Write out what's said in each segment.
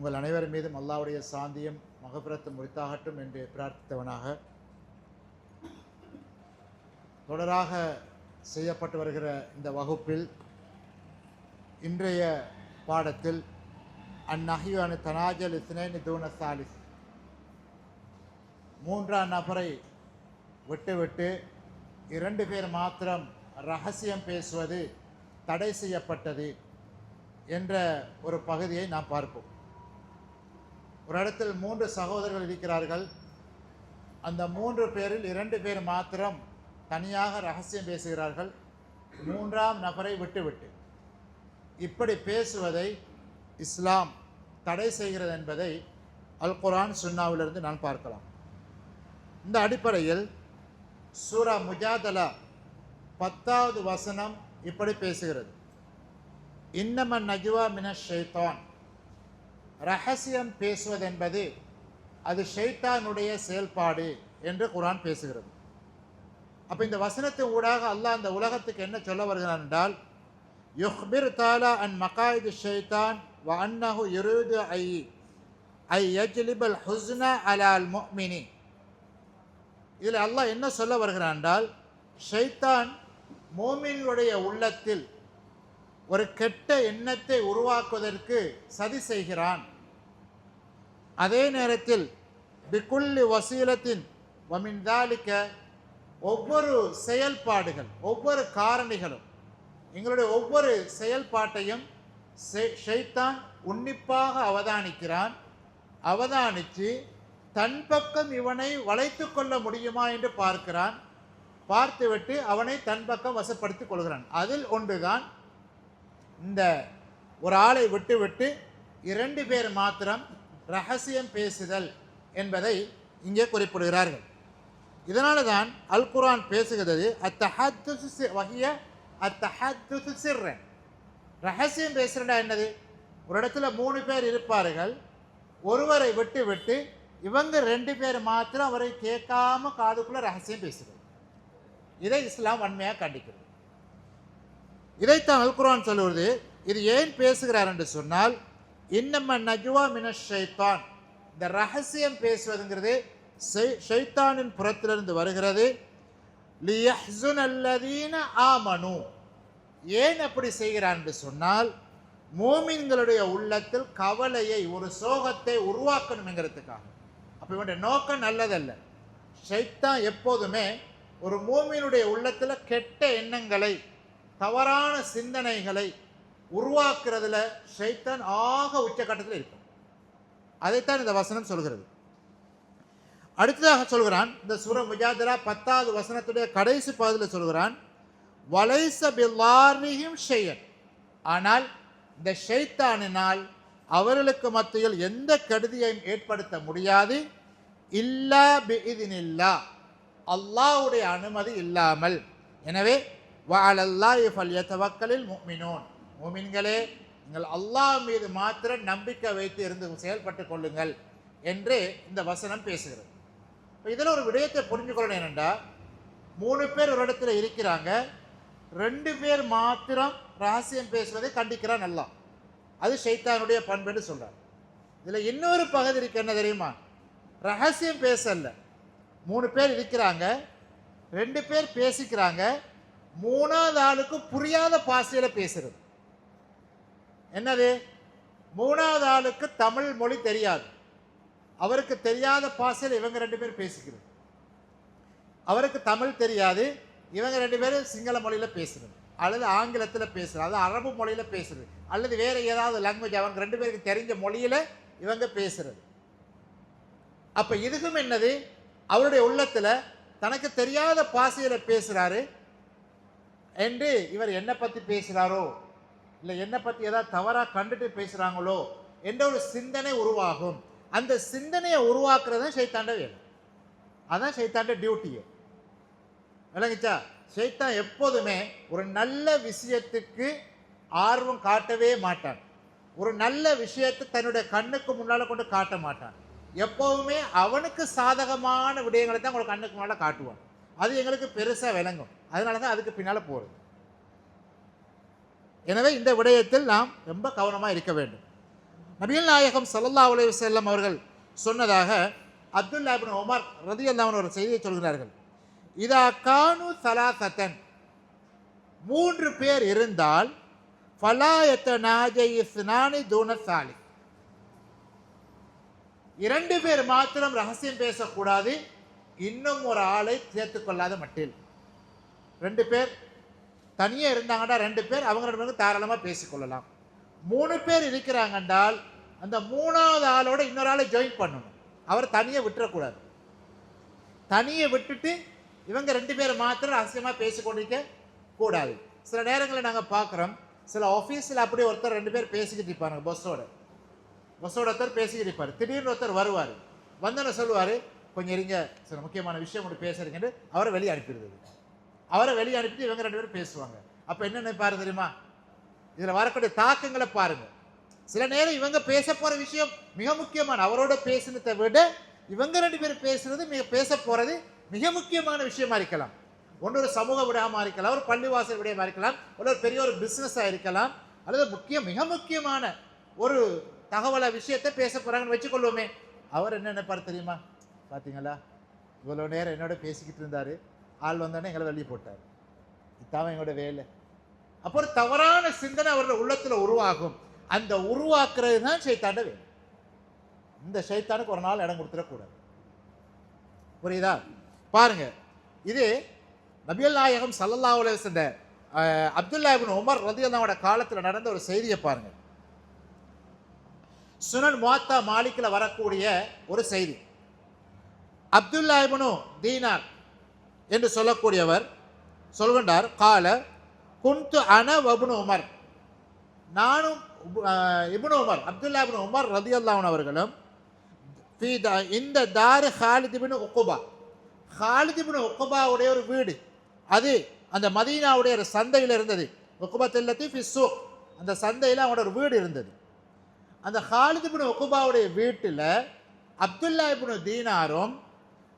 உங்கள் அனைவர் மீதும் அல்லாவுடைய சாந்தியும் மகபுரத்தும் உரித்தாகட்டும் என்று பிரார்த்தித்தவனாக தொடராக செய்யப்பட்டு வருகிற இந்த வகுப்பில் இன்றைய பாடத்தில் அந்நகையான தனாஜல் இஸ்னேனி தூன சாலிஸ். மூன்றாம் நபரை விட்டுவிட்டு இரண்டு பேர் மாத்திரம் ரகசியம் பேசுவது தடை செய்யப்பட்டது என்ற ஒரு பகுதியை நாம் பார்ப்போம். ஒரு இடத்தில் மூன்று சகோதரர்கள் இருக்கிறார்கள். அந்த மூன்று பேரில் இரண்டு பேர் மாத்திரம் தனியாக ரகசியம் பேசுகிறார்கள். மூன்றாம் நபரை விட்டுவிட்டு. இப்படி பேசுவதை இஸ்லாம் தடை செய்கிறது என்பதை அல் குரான் சுன்னாவிலிருந்து நான் பார்க்கலாம். இந்த அடிப்படையில் சூரா முஜாதலா பத்தாவது வசனம் இப்படி பேசுகிறது. இன்னமன் நஜுவா மின ஷைத்தான் ரகசியம் பேசுவதென்பது அது ஷெய்தானுடைய செயல்பாடு என்று குரான் பேசுகிறது. அப்போ இந்த வசனத்தின் ஊடாக அல்லாஹ் அந்த உலகத்துக்கு என்ன சொல்ல வருகிறான் என்றால் யுஹ்பிர் தாலா அன் மகாயிது ஷெய்தான் வ அன்னஹு யுருது ஐ ஐ யஜ்லிபல் ஹுஸ்னா அலால் மொமினி இதில் அல்லாஹ் என்ன சொல்ல வருகிறான் என்றால் ஷைத்தான் மோமின்களுடைய உள்ளத்தில் ஒரு கெட்ட எண்ணத்தை உருவாக்குவதற்கு சதி செய்கிறான். அதே நேரத்தில் பிக்குல்லி வசீலத்தின் வமின்தாலிக்க ஒவ்வொரு செயல்பாடுகள் ஒவ்வொரு காரணிகளும் எங்களுடைய ஒவ்வொரு செயல்பாட்டையும் ஷைத்தான் உன்னிப்பாக அவதானிக்கிறான். அவதானித்து தன் பக்கம் இவனை வளைத்து கொள்ள முடியுமா என்று பார்க்கிறான். பார்த்துவிட்டு அவனை தன் பக்கம் வசப்படுத்திக் கொள்கிறான். அதில் ஒன்றுதான் இந்த ஒரு ஆளை விட்டு விட்டு இரண்டு பேர் மாத்திரம் ரகசியம் பேசுதல் என்பதை இங்கே குறிப்பிடுகிறார்கள். இதனால தான் அல் குரான் பேசுகிறது அத்தஹத்து வகைய அத்தஹத்து சிறன் ரகசியம் பேசுகிறடா என்னது? ஒரு இடத்துல மூணு பேர் இருப்பார்கள் ஒருவரை விட்டு விட்டு இவங்க ரெண்டு பேர் மாத்திரம் அவரை கேட்காம காதுக்குள்ள ரகசியம் பேசுகிறது இதை இஸ்லாம் வன்மையாக கண்டிக்கிறது. இதைத்தான் அல் குரான் சொல்லுவது இது ஏன் பேசுகிறார் என்று சொன்னால் இன்னம்ம நஜுவா மின ஷைத்தான். இந்த ரகசியம் பேசுவதுங்கிறது ஷைத்தானின் புறத்திலிருந்து வருகிறது. லியஹ்சுன் அல்லதீன ஆமனு. ஏன் அப்படி செய்கிறான் என்று சொன்னால் மோமின்களுடைய உள்ளத்தில் கவலையை ஒரு சோகத்தை உருவாக்கணுங்கிறதுக்காக அப்போ இவனுடைய நோக்கம் நல்லதல்ல. ஷைத்தான் எப்போதுமே ஒரு மூமியினுடைய உள்ளத்தில் கெட்ட எண்ணங்களை தவறான சிந்தனைகளை உருவாக்குறதுல ஷைத்தான் ஆக உச்சக்கட்டத்தில் இருக்கும். அதைத்தான் இந்த வசனம் சொல்கிறது. அடுத்ததாக சொல்கிறான் இந்த சுர முஜாதரா பத்தாவது வசனத்துடைய கடைசி பகுதியில் சொல்கிறான் வலைச பில்லாரியும் ஷெய்யன் ஆனால் இந்த ஷைத்தானினால் அவர்களுக்கு மத்தியில் எந்த கெடுதியையும் ஏற்படுத்த முடியாது. இல்லா பிஇதினில்லா. அல்லாஹ்வுடைய அனுமதி இல்லாமல். எனவே வாழல்லா இஃபல் எத்தவக்கலில் முஃமினூன். முஃமின்களே நீங்கள் அல்லாஹ் மீது மாத்திரம் நம்பிக்கை வைத்து இருந்து செயல்பட்டு கொள்ளுங்கள் என்று இந்த வசனம் பேசுகிறது. இப்போ இதில் ஒரு விடயத்தை புரிஞ்சுக்கொள்ளணும் என்னென்னா மூணு பேர் ஒரு இடத்துல இருக்கிறாங்க ரெண்டு பேர் மாத்திரம் ரகசியம் பேசுவதை கண்டிக்கிறான் நல்லா அது ஷைத்தானுடைய பண்புன்னு சொல்கிறார் இதில் இன்னொரு பகுதி இருக்கு என்ன தெரியுமா? ரகசியம் பேசல மூணு பேர் இருக்கிறாங்க ரெண்டு பேர் பேசிக்கிறாங்க மூணாவது ஆளுக்கு புரியாத பாசையில் பேசுகிறது என்னது? மூணாவது ஆளுக்கு தமிழ் மொழி தெரியாது. அவருக்கு தெரியாத பாசையில் இவங்க ரெண்டு பேரும் பேசிக்கிறது. அவருக்கு தமிழ் தெரியாது. இவங்க ரெண்டு பேரும் சிங்கள மொழியில் பேசுகிறது அல்லது ஆங்கிலத்தில் பேசுகிறது அது அரபு மொழியில் பேசுறது. அல்லது வேறு ஏதாவது லாங்குவேஜ் அவங்க ரெண்டு பேருக்கு தெரிஞ்ச மொழியில் இவங்க பேசுறது. அப்போ இதுக்கும் என்னது? அவருடைய உள்ளத்தில் தனக்கு தெரியாத பாசையில் பேசுகிறாரு என்று இவர் என்னை பற்றி பேசுகிறாரோ இல்லை என்னை பற்றி ஏதாவது தவறாக கண்டுட்டு பேசுகிறாங்களோ என்ற ஒரு சிந்தனை உருவாகும்? அந்த சிந்தனையை உருவாக்குறது தான் சைத்தாண்ட வேலை. அதான் சைத்தாண்ட டியூட்டியே விளங்குச்சா? சைத்தான் எப்போதுமே ஒரு நல்ல விஷயத்துக்கு ஆர்வம் காட்டவே மாட்டான். ஒரு நல்ல விஷயத்தை தன்னுடைய கண்ணுக்கு முன்னால் கொண்டு காட்ட மாட்டான். எப்போவுமே அவனுக்கு சாதகமான விடயங்களை தான் உங்களுக்கு கண்ணுக்கு முன்னால் காட்டுவான். அது எங்களுக்கு பெருசாக விளங்கும். அதனால தான் அதுக்கு பின்னால் போகிறது எனவே இந்த விடயத்தில் நாம் ரொம்ப கவனமாக இருக்க வேண்டும். நபிகள் நாயகம் சல்லல்லா உலக செல்லம் அவர்கள் சொன்னதாக அப்துல்லா ஒமர் ரதி அல்லாமன் ஒரு செய்தியை சொல்கிறார்கள். இதா கானு சலாசத்தன் மூன்று பேர் இருந்தால் ஃபலாயத்த நாஜயிஸ்னானி தூனசாலி இரண்டு பேர் மாத்திரம் ரகசியம் பேசக்கூடாது இன்னும் ஒரு ஆளை சேர்த்துக்கொள்ளாத மட்டில். ரெண்டு பேர் தனியாக இருந்தாங்கன்னா ரெண்டு பேர் அவங்க ரெண்டு தாராளமாக பேசிக்கொள்ளலாம். மூணு பேர் இருக்கிறாங்க என்றால் அந்த மூணாவது ஆளோட இன்னொரு ஆளை ஜாயின் பண்ணணும். அவரை தனியாக விட்டுறக்கூடாது. தனியை விட்டுட்டு இவங்க ரெண்டு பேர் மாத்திரம் ரகசியமாக பேசிக்கொண்டிருக்க கூடாது. சில நேரங்களில் நாங்கள் பார்க்குறோம் சில ஆஃபீஸில் அப்படியே ஒருத்தர் ரெண்டு பேர் பேசிக்கிட்டு இருப்பாங்க பஸ்ஸோட பஸ்ஸோட ஒருத்தர் பேசிக்கிட்டு இருப்பார். திடீர்னு ஒருத்தர் வருவார். வந்தோன்னு சொல்லுவார் கொஞ்சம் இருங்க சில முக்கியமான விஷயம் ஒன்று பேசுறீங்கன்னு அவரை வெளியே அனுப்பிடுது அவரை வெளியே அனுப்பி இவங்க ரெண்டு பேரும் பேசுவாங்க. அப்போ என்ன நினைப்பாரு தெரியுமா? இதில் வரக்கூடிய தாக்கங்களை பாருங்க. சில நேரம் இவங்க பேச போகிற விஷயம் மிக முக்கியமான அவரோட பேசினதை விட இவங்க ரெண்டு பேரும் பேசுறது மிக பேச போகிறது மிக முக்கியமான விஷயமா இருக்கலாம். ஒன்று ஒரு சமூக விடயமாக இருக்கலாம் ஒரு பள்ளிவாசல் விடயமாக இருக்கலாம் ஒரு ஒரு பெரிய ஒரு பிஸ்னஸாக இருக்கலாம் அல்லது முக்கியம் மிக முக்கியமான ஒரு தகவலை விஷயத்தை பேச போகிறாங்கன்னு வச்சுக்கொள்வோமே. அவர் என்ன நினைப்பார் தெரியுமா? பார்த்தீங்களா இவ்வளோ நேரம் என்னோட பேசிக்கிட்டு இருந்தார். ஆள் வந்தோடனே எங்களை வெளியே போட்டார். இதான் எங்களோட வேலை. அப்போ தவறான சிந்தனை அவரோட உள்ளத்தில் உருவாகும். அந்த உருவாக்குறது தான் சைத்தாண்ட வேலை. இந்த சைத்தானுக்கு ஒரு நாள் இடம் கொடுத்துடக்கூடாது. புரியுதா? பாருங்க. இது நபியல் நாயகம் சல்லல்லா சென்ற அப்துல்லா இப்னு உமர் ரதியல்லாவோட காலத்தில் நடந்த ஒரு செய்தியை பாருங்க. சுனன் முவாத்தா மாலிக்கில் வரக்கூடிய ஒரு செய்தி. அப்துல்லா இப்னு தீனார் என்று சொல்லக்கூடியவர் சொல்கின்றார். கால குந்து அன வபுனு உமர். நானும் Ibnu Umar Abdullah Ibn Umar ரதியல்லாஹன் அவர்களும் த- இந்த தாரு ஹாலிதிபின் உக்குபா. ஹாலிதிபின் உக்குபாவுடைய ஒரு வீடு. அது அந்த மதீனாவுடைய ஒரு சந்தையில் இருந்தது. உக்குபா தில்லத்தி ஃபிஸ்ஸு அந்த சந்தையில் அவனோட ஒரு வீடு இருந்தது. அந்த ஹாலிதிபின் உக்குபாவுடைய வீட்டில் அப்துல்லா இபின் தீனாரும்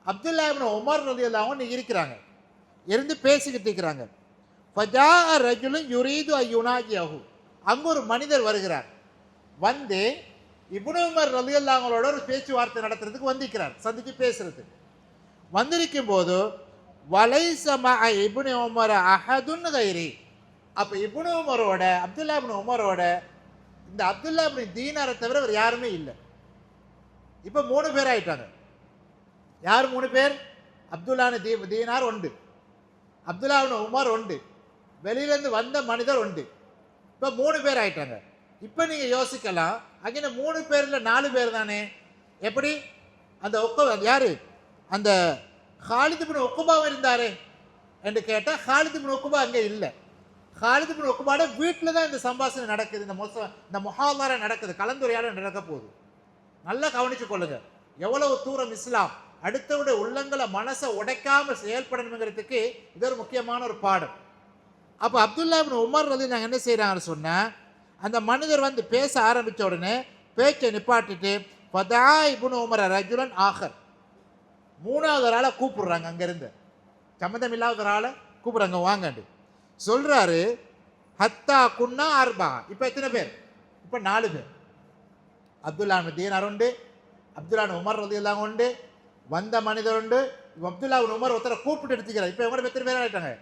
அப்துல்லாஹிபின் உமர் ரதி ரதியல்லாவும் இருக்கிறாங்க. இருந்து பேசிக்கிட்டு இருக்கிறாங்க. ஃபஜா ரஜுலும் யுரீது ஐயுனாகி அஹு அங்கே ஒரு மனிதர் வருகிறார். வந்து இப்னு உமர் ரலியல்லாங்களோட ஒரு பேச்சுவார்த்தை நடத்துறதுக்கு வந்திருக்கிறார். சந்திச்சு பேசுறது. வந்திருக்கும் போது வலைசமா இபுனு உமர் அஹதுன்னு கைரி. அப்போ இபுனு உமரோட அப்துல்லா உமரோட இந்த அப்துல்லா இப்னு தீனாரை தவிர அவர் யாருமே இல்லை. இப்போ மூணு பேர் ஆயிட்டாங்க. யார் மூணு பேர்? அப்துல்லானு தீ தீனார் உண்டு அப்துல்லாவின் உமர் உண்டு வெளியிலேருந்து வந்த மனிதர் உண்டு இப்போ மூணு பேர் ஆயிட்டாங்க. இப்போ நீங்கள் யோசிக்கலாம் அங்கே மூணு பேரில் நாலு பேர் தானே? எப்படி? அந்த ஒக்க யார்? அந்த ஹாலிதுபின் ஒக்குபாவும் இருந்தாரே என்று கேட்டால் ஹாலிதுபின் ஒக்குபா அங்கே இல்லை. ஹாலிதுபின் ஒக்குபாட வீட்டில் தான் இந்த சம்பாஷணை நடக்குது. இந்த மொச இந்த முகாதாரம் நடக்குது. கலந்துரையாடல் நடக்க போகுது. நல்லா கவனித்து கொள்ளுங்க. எவ்வளவு தூரம் இஸ்லாம் அடுத்தவுடைய உள்ளங்களை மனசை உடைக்காமல் செயல்படணுங்கிறதுக்கு இது ஒரு முக்கியமான ஒரு பாடம். அப்போ அப்துல்லா உமர் ரதி நாங்கள் என்ன செய்கிறாங்கன்னு சொன்னால் அந்த மனிதர் வந்து பேச ஆரம்பித்த உடனே பேச்சை நிப்பாட்டிட்டு பதா இபுன் உமர் ரஜுலன் ஆஹர். மூணாவது ஒரு ஆளை கூப்பிடுறாங்க அங்கேருந்து. சம்மந்தம் இல்லாத ஒரு ஆளை கூப்பிட்றாங்க வாங்கண்டு. சொல்கிறாரு ஹத்தா குன்னா அர்பா. இப்போ எத்தனை பேர்? இப்போ நாலு பேர். அப்துல்லான் தீனார் உண்டு அப்துல்லான் உமர் ரதி எல்லாம் உண்டு வந்த மனிதர் உண்டு. உமர் ஒருத்தரை கூப்பிட்டு எடுத்துக்கிறார். இப்போ இவங்க எத்தனை பேர் ஆகிட்டாங்க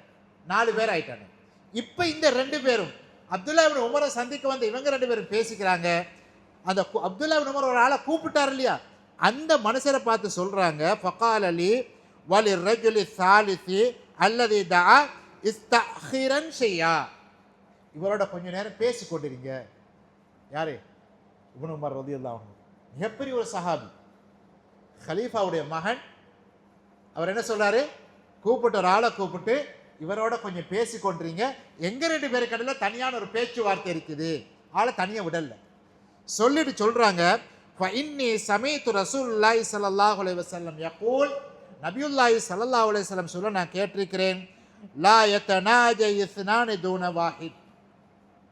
நாலு பேர் ஆயிட்டாங்க. இப்போ இந்த ரெண்டு பேரும் அப்துல்லாவின் உமரை சந்திக்க வந்த இவங்க ரெண்டு பேரும் பேசிக்கிறாங்க. அந்த அப்துல்லா அப்துல்லாவின் உமர் ஒரு ஆளை கூப்பிட்டார் இல்லையா? அந்த மனுஷரை பார்த்து சொல்கிறாங்க ஃபக்கால் அலி வலி ரஜுலி சாலிசி அல்லது தா இஸ்தஹிரன் ஷையா. இவரோட கொஞ்ச நேரம் பேசி கொண்டிருங்க. யாரு? இவனு உமர் ரலியல்லாஹு அன்ஹு. மிகப்பெரிய ஒரு சஹாபி. ஹலீஃபாவுடைய மகன். அவர் என்ன சொல்கிறாரு கூப்பிட்டு ஒரு ஆளை கூப்பிட்டு இவரோட கொஞ்சம் பேசி கொண்டுறீங்க எங்கள் ரெண்டு பேருக்கு கடையில் தனியான ஒரு பேச்சுவார்த்தை இருக்குது. ஆளை தனியாக விடல. சொல்லிட்டு சொல்கிறாங்க இன்னி சமீத்து ரசூல்லாய் சல்லாஹ் அலைஹி வஸல்லம். யகூல் நபியுல்லாய் ஸல்லல்லாஹு அலைஹி சொல்ல நான் கேட்டிருக்கிறேன் லா யத்தனாஜ இஸ்னானி தூன வாஹித்.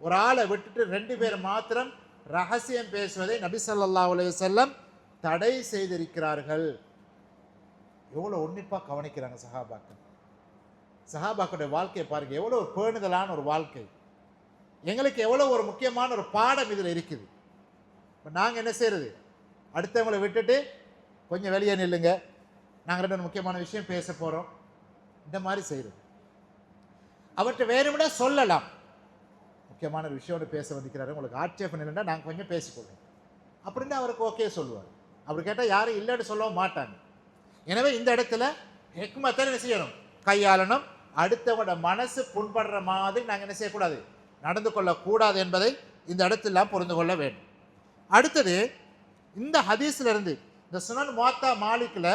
ஒரு ஆளை விட்டுட்டு ரெண்டு பேர் மாத்திரம் ரகசியம் பேசுவதை நபி ஸல்லல்லாஹு அலைஹி தடை செய்திருக்கிறார்கள். எவ்வளோ உன்னிப்பாக கவனிக்கிறாங்க சஹாபாக்கள் சஹாபாக்களுடைய வாழ்க்கையை பாருங்கள் எவ்வளோ ஒரு பேணுதலான ஒரு வாழ்க்கை. எங்களுக்கு எவ்வளோ ஒரு முக்கியமான ஒரு பாடம் இதில் இருக்குது. இப்போ நாங்கள் என்ன செய்கிறது அடுத்தவங்களை விட்டுட்டு கொஞ்சம் வெளியே நில்லுங்க. நாங்கள் ரெண்டு முக்கியமான விஷயம் பேச போகிறோம் இந்த மாதிரி செய்கிறது அவர்கிட்ட வேணும்னா சொல்லலாம்? முக்கியமான ஒரு விஷயம் ஒன்று பேச வந்திருக்கிறாரு. உங்களுக்கு ஆட்சேபம் இல்லைன்னா நாங்கள் கொஞ்சம் பேசிக்கொள்வோம். அப்படின்னு அவருக்கு ஓகே சொல்லுவார். அப்படி கேட்டால் யாரும் இல்லைன்னு சொல்லவும் மாட்டாங்க. எனவே இந்த இடத்துல ஹெக்மத்தை என்ன செய்யணும்? கையாளணும். அடுத்தவங்களோட மனசு புண்படுற மாதிரி நாங்கள் என்ன செய்யக்கூடாது? நடந்து கொள்ளக்கூடாது என்பதை இந்த இடத்தெல்லாம் புரிந்து கொள்ள வேண்டும். அடுத்தது இந்த ஹதீஸ்லேருந்து இந்த சுனன் மோத்தா மாலிக்கில்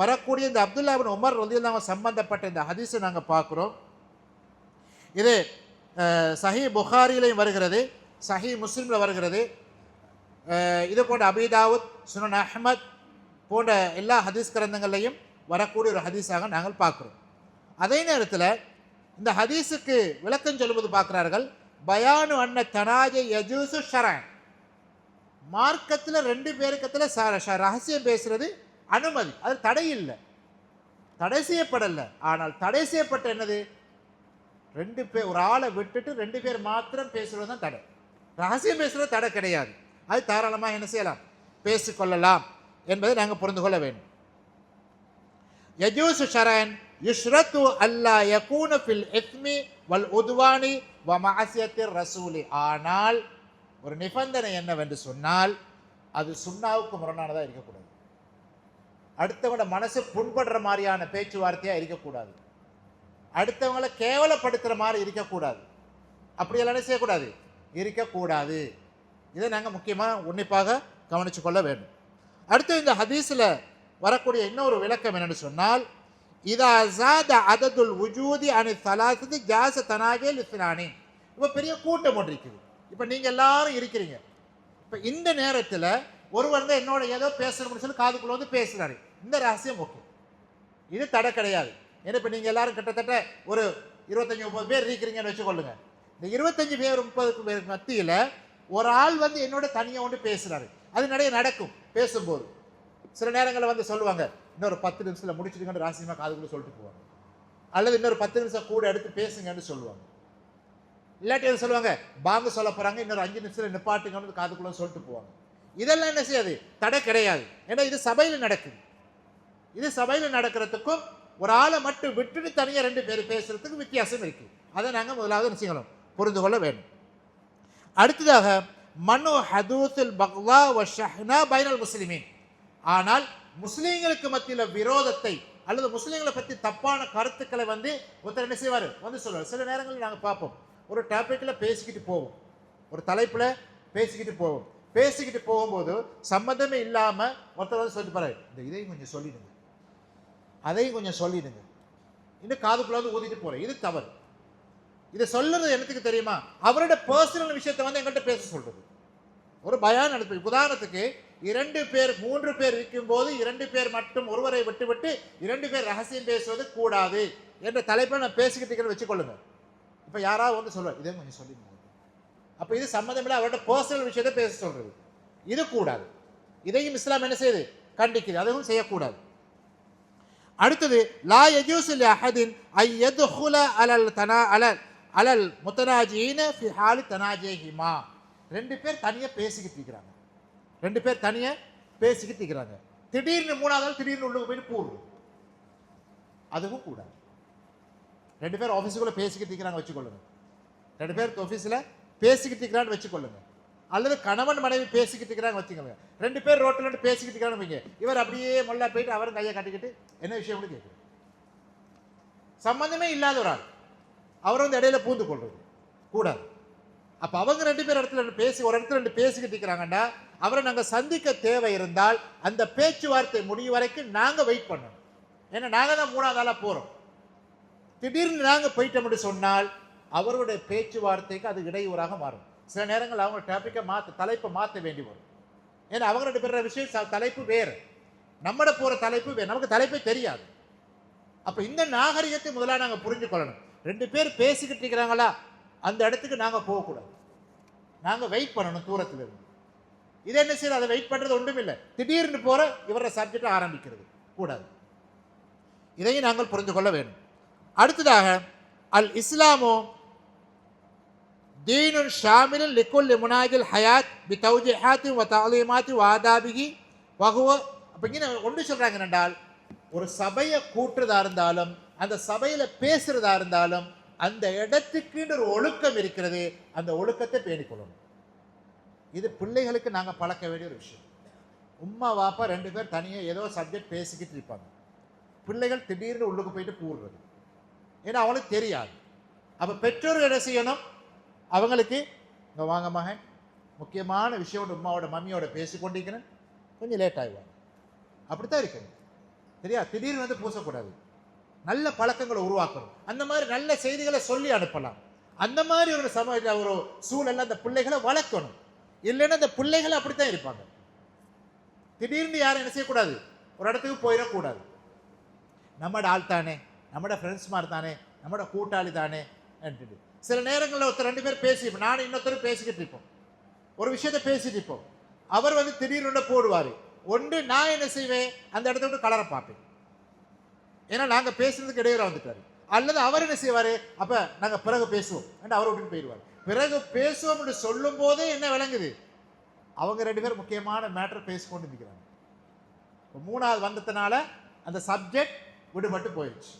வரக்கூடிய இந்த அப்துல்லாபின் உமர் ரலியல்லாஹு சம்பந்தப்பட்ட இந்த ஹதீஸை நாங்கள் பார்க்குறோம். இது சஹி புகாரிலையும் வருகிறது சஹி முஸ்லீமில் வருகிறது. இது போன்ற அபிதாவுத் சுனன் அஹ்மத் போன்ற எல்லா ஹதீஸ் கிரந்தங்களையும் வரக்கூடிய ஒரு ஹதீஸாக நாங்கள் பார்க்குறோம். அதே நேரத்தில் இந்த ஹதீஸுக்கு விளக்கம் சொல்வது பார்க்குறார்கள் பயானு அன்ன தனாஜை யஜூசு ஷரன். மார்க்கத்தில் ரெண்டு பேருக்கத்தில் ச- ஷ- ரகசியம் பேசுகிறது அனுமதி அது தடை இல்லை. தடை செய்யப்படலை. ஆனால் தடை செய்யப்பட்ட என்னது? ரெண்டு பேர் ஒரு ஆளை விட்டுட்டு ரெண்டு பேர் மாத்திரம் பேசுகிறது தான் தடை. ரகசியம் பேசுகிறது தடை கிடையாது. அது தாராளமாக என்ன செய்யலாம்? பேசிக்கொள்ளலாம் என்பதை நாங்கள் புரிந்து கொள்ள வேண்டும். யஜூசு ஷரன் யுஷ்ரத்து அல்லா யகூன ஃபில் எத்மி வல் உதுவானி வ மாசியத்தில் ரசூலி. ஆனால் ஒரு நிபந்தனை என்னவென்று சொன்னால் அது சுண்ணாவுக்கு முரணானதாக இருக்கக்கூடாது. அடுத்தவங்களோட மனசு புண்படுற மாதிரியான பேச்சுவார்த்தையாக இருக்கக்கூடாது. அடுத்தவங்களை கேவலப்படுத்துகிற மாதிரி இருக்கக்கூடாது. அப்படியெல்லாம் செய்யக்கூடாது? இருக்கக்கூடாது. இதை நாங்கள் முக்கியமாக உன்னிப்பாக கவனித்து கொள்ள வேண்டும். அடுத்து இந்த ஹதீஸில் வரக்கூடிய இன்னொரு விளக்கம் என்னென்னு சொன்னால் இதா ஜாத அததுல் உஜூதி அணி சலாசது ஜாச தனாகே இஸ்லானி இப்போ பெரிய கூட்டம் ஒன்று இருக்குது. இப்போ நீங்கள் எல்லாரும் இருக்கிறீங்க. இப்போ இந்த நேரத்தில் ஒருவர் தான் என்னோட ஏதோ பேசணும்னு சொல்லி காதுக்குள்ளே வந்து பேசுகிறாரு இந்த ரகசியம் ஓகே. இது தடை கிடையாது. ஏன்னா இப்போ நீங்கள் எல்லாரும் கிட்டத்தட்ட ஒரு இருபத்தஞ்சி முப்பது பேர் இருக்கிறீங்கன்னு வச்சுக்கொள்ளுங்க. இந்த இருபத்தஞ்சி பேர் முப்பது பேருக்கு மத்தியில் ஒரு ஆள் வந்து என்னோட தனியாக ஒன்று பேசுகிறாரு அது நிறைய நடக்கும். பேசும்போது. சில நேரங்களில் வந்து சொல்லுவாங்க இன்னொரு பத்து நிமிஷத்தில் முடிச்சிடுங்கன்னு ராசிமா காதுக்குள்ளே சொல்லிட்டு போவாங்க. அல்லது இன்னொரு பத்து நிமிஷம் கூட எடுத்து பேசுங்கன்னு சொல்லுவாங்க. இல்லாட்டி எது சொல்லுவாங்க பாங்க சொல்ல போகிறாங்க இன்னொரு அஞ்சு நிமிஷத்தில் நிப்பாட்டுங்கன்னு காதுக்குள்ளே சொல்லிட்டு போவாங்க. இதெல்லாம் என்ன செய்யாது? தடை கிடையாது. ஏன்னா இது சபையில் நடக்குது. இது சபையில் நடக்கிறதுக்கும் ஒரு ஆளை மட்டும் விட்டுட்டு தனியாக ரெண்டு பேர் பேசுகிறதுக்கும் வித்தியாசம் இருக்குது அதை நாங்கள் முதலாவது என்ன செய்யணும்? புரிந்து கொள்ள வேண்டும். அடுத்ததாக மனு ஹதூத்தில் பக்வா வ ஷஹ்னா பைனல் முஸ்லிமீன். ஆனால் முஸ்லீம்களுக்கு மத்தியில் விரோதத்தை அல்லது முஸ்லீம்களை பற்றி தப்பான கருத்துக்களை வந்து ஒருத்தர் என்ன செய்வார்? வந்து சொல்லுவார் சில நேரங்களில் நாங்கள் பார்ப்போம். ஒரு டாப்பிக்கில் பேசிக்கிட்டு போவோம். ஒரு தலைப்பில் பேசிக்கிட்டு போவோம். பேசிக்கிட்டு போகும்போது சம்மந்தமே இல்லாமல் ஒருத்தர் வந்து சொல்லிட்டு பாரு இந்த இதையும் கொஞ்சம் சொல்லிடுங்க. அதையும் கொஞ்சம் சொல்லிடுங்க. இன்னும் காதுக்குள்ளே வந்து ஊதிட்டு போகிறேன் இது தவறு. இதை சொல்லுறது என்னத்துக்கு தெரியுமா? அவரோட பர்சனல் விஷயத்தை வந்து எங்கள்கிட்ட பேச சொல்றது ஒரு பயான் நடத்து உதாரணத்துக்கு இரண்டு பேர் மூன்று பேர் இருக்கும்போது இரண்டு பேர் மட்டும் ஒருவரை விட்டுவிட்டு இரண்டு பேர் ரகசியம் பேசுவது கூடாது என்ற தலைப்பை நான் பேசிக்கிட்டு வச்சுக்கொள்ளுங்க. இப்போ யாராவது வந்து சொல்லுவார் இதே கொஞ்சம் சொல்லி அப்போ இது சம்மந்தமில்லை அவரோட பர்சனல் விஷயத்தை பேச சொல்றது. இது கூடாது. இதையும் இஸ்லாம் என்ன செய்யுது? கண்டிக்குது. அதுவும் செய்யக்கூடாது. அடுத்தது லா யஜூசு அஹதின் ஐ எது ஹுல அலல் தனா அலல். அலல் முத்தனாஜீன ஃபி ஹாலி தனாஜேஹிமா. ரெண்டு பேர் தனியாக பேசிக்கிட்டு இருக்கிறாங்க. ரெண்டு பேர் தனியாக பேசிக்கிட்டு இருக்கிறாங்க. திடீர்னு மூணாவது நாள் திடீர்னு உள்ளுக்கு போயிட்டு போடுறோம் அதுவும் கூடாது ரெண்டு பேர் ஆஃபீஸுக்குள்ளே பேசிக்கிட்டு இருக்கிறாங்க வச்சுக்கொள்ளுங்க. ரெண்டு பேர் ஆஃபீஸில் பேசிக்கிட்டு இருக்கிறான்னு வச்சுக்கொள்ளுங்க. அல்லது கணவன் மனைவி பேசிக்கிட்டு இருக்கிறாங்க வச்சுக்கோங்க. ரெண்டு பேர் ரோட்டில் நின்று பேசிக்கிட்டு இருக்கிறான்னு வைங்க. இவர் அப்படியே மொல்லா போயிட்டு அவரும் கையை கட்டிக்கிட்டு என்ன விஷயம்னு கேட்குறேன் சம்மந்தமே இல்லாத ஒரு ஆள். அவர் வந்து இடையில பூந்து கொள்றது. கூடாது. அப்போ அவங்க ரெண்டு பேர் இடத்துல ரெண்டு பேசி ஒரு இடத்துல ரெண்டு பேசிக்கிட்டு இருக்கிறாங்கன்னா அவரை நாங்கள் சந்திக்க தேவை இருந்தால் அந்த பேச்சுவார்த்தை முடியும் வரைக்கும் நாங்கள் வெயிட் பண்ணணும். ஏன்னா நாங்கள் தான் மூணாவது ஆளாக போகிறோம் திடீர்னு நாங்கள் போயிட்டோம்னு சொன்னால் அவருடைய பேச்சுவார்த்தைக்கு அது இடையூறாக மாறும். சில நேரங்கள் அவங்க டாப்பிக்கை மாற்ற தலைப்பை மாற்ற வேண்டி வரும். ஏன்னா அவங்க ரெண்டு பேர் விஷயம் தலைப்பு வேறு. நம்மட போகிற தலைப்பு வேறு. நமக்கு தலைப்பே தெரியாது. அப்போ இந்த நாகரிகத்தை முதலாக நாங்கள் புரிஞ்சு கொள்ளணும் ரெண்டு பேர் பேசிக்கிட்டு இருக்கிறாங்களா? அந்த இடத்துக்கு நாங்கள் போகக்கூடாது. நாங்கள் வெயிட் பண்ணணும் தூரத்தில் இருந்து இது என்ன செய்யுது அதை வெயிட் பண்ணுறது ஒன்றும் இல்லை திடீர்னு போகிற இவரோட சப்ஜெக்டை ஆரம்பிக்கிறது. கூடாது. இதையும் நாங்கள் புரிந்து கொள்ள வேண்டும். அடுத்ததாக அல் இஸ்லாமோ தீனுன் ஷாமிலும் லிக்குல் முனாஜில் ஹயாத் பி தௌஜிஹாத்தி வ தாலீமாத்தி வாதாபிகி வகுவ அப்படிங்கிற ஒன்று சொல்கிறாங்க என்றால் ஒரு சபையை கூட்டுறதா இருந்தாலும் அந்த சபையில் பேசுகிறதா இருந்தாலும் அந்த இடத்துக்குன்னு ஒரு ஒழுக்கம் இருக்கிறது அந்த ஒழுக்கத்தை பேணிக்கொள்ளணும். இது பிள்ளைகளுக்கு நாங்கள் பழக்க வேண்டிய ஒரு விஷயம். உம்மா வாப்பா ரெண்டு பேர் தனியாக ஏதோ சப்ஜெக்ட் பேசிக்கிட்டு இருப்பாங்க. பிள்ளைகள் திடீர்னு உள்ளுக்கு போயிட்டு கூடுறது ஏன்னா அவங்களுக்கு தெரியாது. அப்போ பெற்றோர்கள் என்ன செய்யணும்? அவங்களுக்கு இங்கே வாங்க மகன் முக்கியமான விஷயம் ஒன்று உம்மாவோட மம்மியோட பேசிக்கொண்டிருக்கிறேன் கொஞ்சம் லேட் ஆகிடுவாங்க அப்படித்தான் இருக்கணும். சரியா? திடீர்னு வந்து பூசக்கூடாது. நல்ல பழக்கங்களை உருவாக்கணும். அந்த மாதிரி நல்ல செய்திகளை சொல்லி அனுப்பலாம். அந்த மாதிரி ஒரு சம ஒரு சூழலில் அந்த பிள்ளைகளை வளர்க்கணும். இல்லைன்னா அந்த பிள்ளைகள் அப்படித்தான் இருப்பாங்க. திடீர்னு யாரும் என்ன செய்யக்கூடாது? ஒரு இடத்துக்கு போயிடக்கூடாது. நம்மட ஆள் தானே நம்மட ஃப்ரெண்ட்ஸ் மாதிரி தானே நம்மட கூட்டாளி தானே சில நேரங்களில் ஒருத்தர் ரெண்டு பேர் பேசி நானும் இன்னொருத்தரும் பேசிக்கிட்டு இருப்போம். ஒரு விஷயத்தை பேசிட்டு இருப்போம். அவர் வந்து திடீர்னு போடுவார். ஒன்று நான் என்ன செய்வேன்? அந்த இடத்த விட்டு கலரை பார்ப்பேன். ஏன்னா நாங்கள் பேசுறதுக்கு இடையூற வந்துட்டார் அல்லது அவர் என்ன செய்வார்? அப்போ நாங்கள் பிறகு பேசுவோம். அவர் அப்படின்னு போயிடுவார். பிறகு பேசுவோம் என்று சொல்லும் போதே என்ன விளங்குது? அவங்க ரெண்டு பேரும் முக்கியமான மேட்டர் பேசிக்கொண்டு நிற்கிறாங்க மூணாவது வந்ததுனால அந்த சப்ஜெக்ட் விடுபட்டு போயிடுச்சு.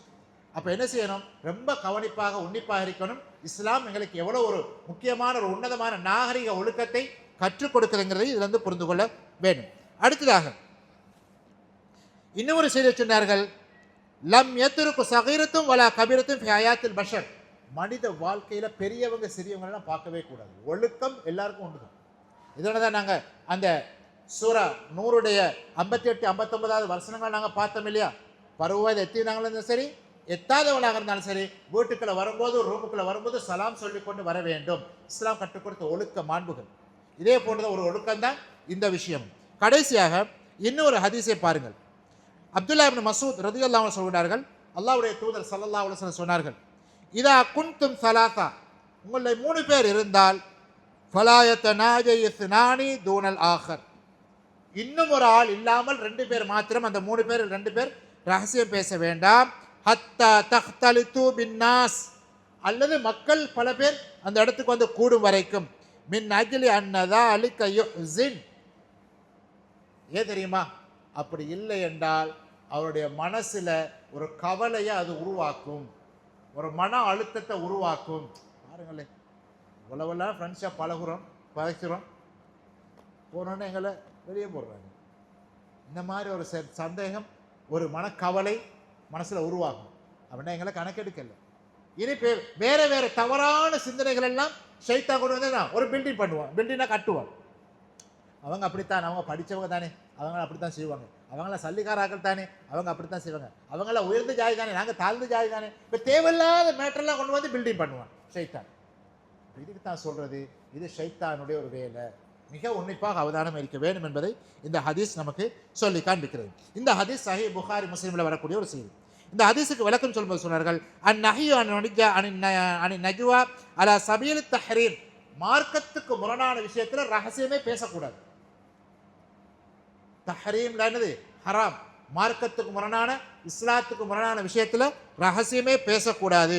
அப்போ என்ன செய்யணும்? ரொம்ப கவனிப்பாக உன்னிப்பாக இருக்கணும். இஸ்லாம் எங்களுக்கு எவ்வளோ ஒரு முக்கியமான ஒரு உன்னதமான நாகரிக ஒழுக்கத்தை கற்றுக் கொடுக்குதுங்கிறதை இதுலேருந்து புரிந்து கொள்ள வேண்டும். அடுத்ததாக இன்னொரு செய்தி சொன்னார்கள். லம் எத்திருக்கு சகீரத்தும் வலா கபீரத்தும் ஹயாத்தில் பஷர் மனித வாழ்க்கையில் பெரியவங்க சிறியவங்கலாம் பார்க்கவே கூடாது. ஒழுக்கம் எல்லாருக்கும் உண்டு தான் இதனால தான் நாங்கள் அந்த சூரா நூறுடைய ஐம்பத்தி எட்டு ஐம்பத்தொம்பதாவது வருஷங்கள் நாங்கள் பார்த்தோம் இல்லையா? பருவவயது எத்தினாங்களும் இருந்தாலும் சரி எத்தாதவளாக இருந்தாலும் சரி வீட்டுக்குள்ளே வரும்போது ரூமுக்குள்ளே வரும்போது சலாம் சொல்லி கொண்டு வர வேண்டும். இஸ்லாம் கற்றுக் கொடுத்த ஒழுக்க மாண்புகள். இதே போன்றத ஒரு ஒழுக்கம் தான் இந்த விஷயம். கடைசியாக இன்னொரு ஹதீஸை பாருங்கள். அப்துல்லா இப்னு மசூத் ரதி அல்லாமல் சொல்கிறார்கள் அல்லாவுடைய தூதர் சல்லல்லா அலைஹி சொன்னார்கள் இதா குன்தும் சலாத்தா உங்களை மூணு பேர் இருந்தால் ஃபலாயத்த நாணி தூனல் ஆகர் இன்னும் ஒரு ஆள் இல்லாமல் ரெண்டு பேர் மாத்திரம் அந்த மூணு பேர் ரெண்டு பேர் ரகசியம் பேச வேண்டாம். ஹத்தா தஹ்தலித்து பின்னாஸ் அல்லது மக்கள் பல பேர் அந்த இடத்துக்கு வந்து கூடும் வரைக்கும். மின் அஜிலி அன்னதா அலி கையோ ஜின் ஏன் தெரியுமா? அப்படி இல்லை என்றால் அவருடைய மனசில் ஒரு கவலையை அது உருவாக்கும். ஒரு மன அழுத்தத்தை உருவாக்கும். பாருங்களேன் இவ்வளவெல்லாம் ஃப்ரெண்ட்ஸாக பழகுறோம் பழகிறோம். போனோன்னே எங்களை வெளியே போடுறாங்க. இந்த மாதிரி ஒரு ச- சந்தேகம் ஒரு மனக்கவலை மனசில் உருவாகும். அப்படின்னா எங்களை கணக்கெடுக்கல. இனி பே- வேற வேற தவறான சிந்தனைகள் எல்லாம் ஷைத்தா கொண்டு வந்து என்ன, ஒரு பில்டிங் பண்ணுவான். பில்டிங்னா கட்டுவான். அவங்க அப்படித்தான். அவங்க படித்தவங்க தானே. அவங்க அப்படித்தான் செய்வாங்க. அவங்களாம் சல்லிக்காராக்கள் தானே அவங்க அப்படித்தான் செய்வாங்க. அவங்களாம் உயர்ந்த ஜாதி தானே நாங்கள் தாழ்ந்த ஜாதி தானே. இப்போ தேவையில்லாத மேட்டர்லாம் கொண்டு வந்து பில்டிங் பண்ணுவான் ஷைத்தான் இதுக்கு தான் சொல்கிறது இது ஷைத்தானுடைய ஒரு வேலை. மிக உன்னிப்பாக அவதானம் இருக்க வேண்டும் என்பதை இந்த ஹதீஸ் நமக்கு சொல்லி காண்பிக்கிறது. இந்த ஹதீஸ் சஹி புகாரி முஸ்லீமில் வரக்கூடிய ஒரு செய்தி. இந்த ஹதீஸுக்கு விளக்கம் சொல்லும்போது சொன்னார்கள் அந் நஹியு அன் நுனிஜா அனி அணி நஜுவா அலா சபீல் தஹரீர் மார்க்கத்துக்கு முரணான விஷயத்தில் ரகசியமே பேசக்கூடாது. தஹரீம்ல என்னது? ஹராம். மார்க்கத்துக்கு முரணான இஸ்லாத்துக்கு முரணான விஷயத்தில் ரகசியமே பேசக்கூடாது.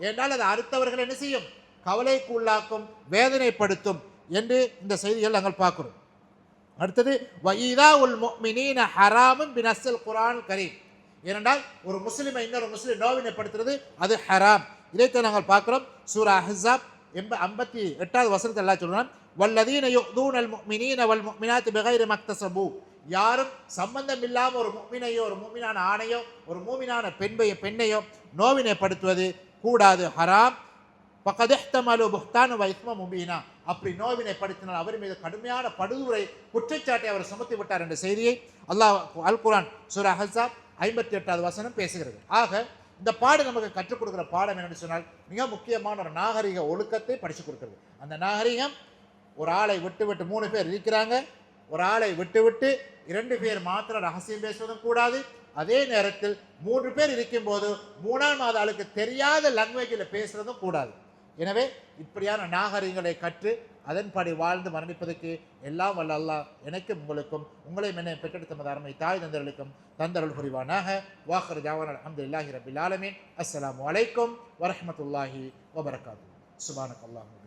என்றால் அது அடுத்தவர்கள் என்ன செய்யும்? கவலைக்கு உள்ளாக்கும் வேதனைப்படுத்தும் என்று இந்த செய்திகள் நாங்கள் பார்க்கிறோம். அடுத்தது வயிதா உல் முஃமினீன ஹராமும் பினசல் குரான் கரீம். ஏனென்றால் ஒரு முஸ்லீமை இன்னொரு முஸ்லீம் நோவினைப்படுத்துறது அது ஹராம். இதைத்தான் நாங்கள் பார்க்கிறோம். சூரா அஹ்ஸாப் எண்ப ஐம்பத்தி எட்டாவது வசனத்தை எல்லாம் சொல்கிறான் வல்லதீன யுதூன் அல் முஃமினீன வல் முஃமினாத் பிகைரி மக்தசபு யாரும் சம்பந்தம் இல்லாமல் ஒரு முமினையோ ஒரு மூமினான ஆணையோ ஒரு மூமினான பெண்பையோ பெண்ணையோ நோவினைப்படுத்துவது கூடாது ஹராம். பக்கதெஹ்தமலு புஹ்தானு வைத்ம முபீனா. அப்படி நோவினைப்படுத்தினால் அவர் மீது கடுமையான படுதுரை குற்றச்சாட்டை அவர் சுமத்தி விட்டார் என்ற செய்தியை அல்லாஹ் அல் குரான் சூரா ஹஸாப் ஐம்பத்தி எட்டாவது வசனம் பேசுகிறது. ஆக இந்த பாடம் நமக்கு கற்றுக் கொடுக்குற பாடம் என்னென்னு சொன்னால் மிக முக்கியமான ஒரு நாகரிக ஒழுக்கத்தை படிச்சு கொடுக்குறது. அந்த நாகரிகம் ஒரு ஆளை விட்டு விட்டு மூணு பேர் இருக்கிறாங்க. ஒரு ஆளை விட்டு விட்டு இரண்டு பேர் மாத்திரம் ரகசியம் பேசுவதும் கூடாது. அதே நேரத்தில் மூன்று பேர் இருக்கும்போது மூணாம் மாத ஆளுக்கு தெரியாத லாங்குவேஜில் பேசுறதும் கூடாது. எனவே இப்படியான நாகரிகங்களை கற்று அதன்படி வாழ்ந்து மரணிப்பதற்கு எல்லாம் வல்ல அல்லாஹ் எனக்கும் உங்களுக்கும் உங்களையும் என்னை பெற்றெடுத்த மத அருமை தாய் தந்தர்களுக்கும் தந்தருள் புரிவானாக. வாஹர் ஜாவான் அலமதுல்லாஹி ரபில் ஆலமீன். அஸ்லாம் அலைக்கும் வரஹ்மத்துல்லாஹி வபரகாத்து சுபானக் அல்லாஹ்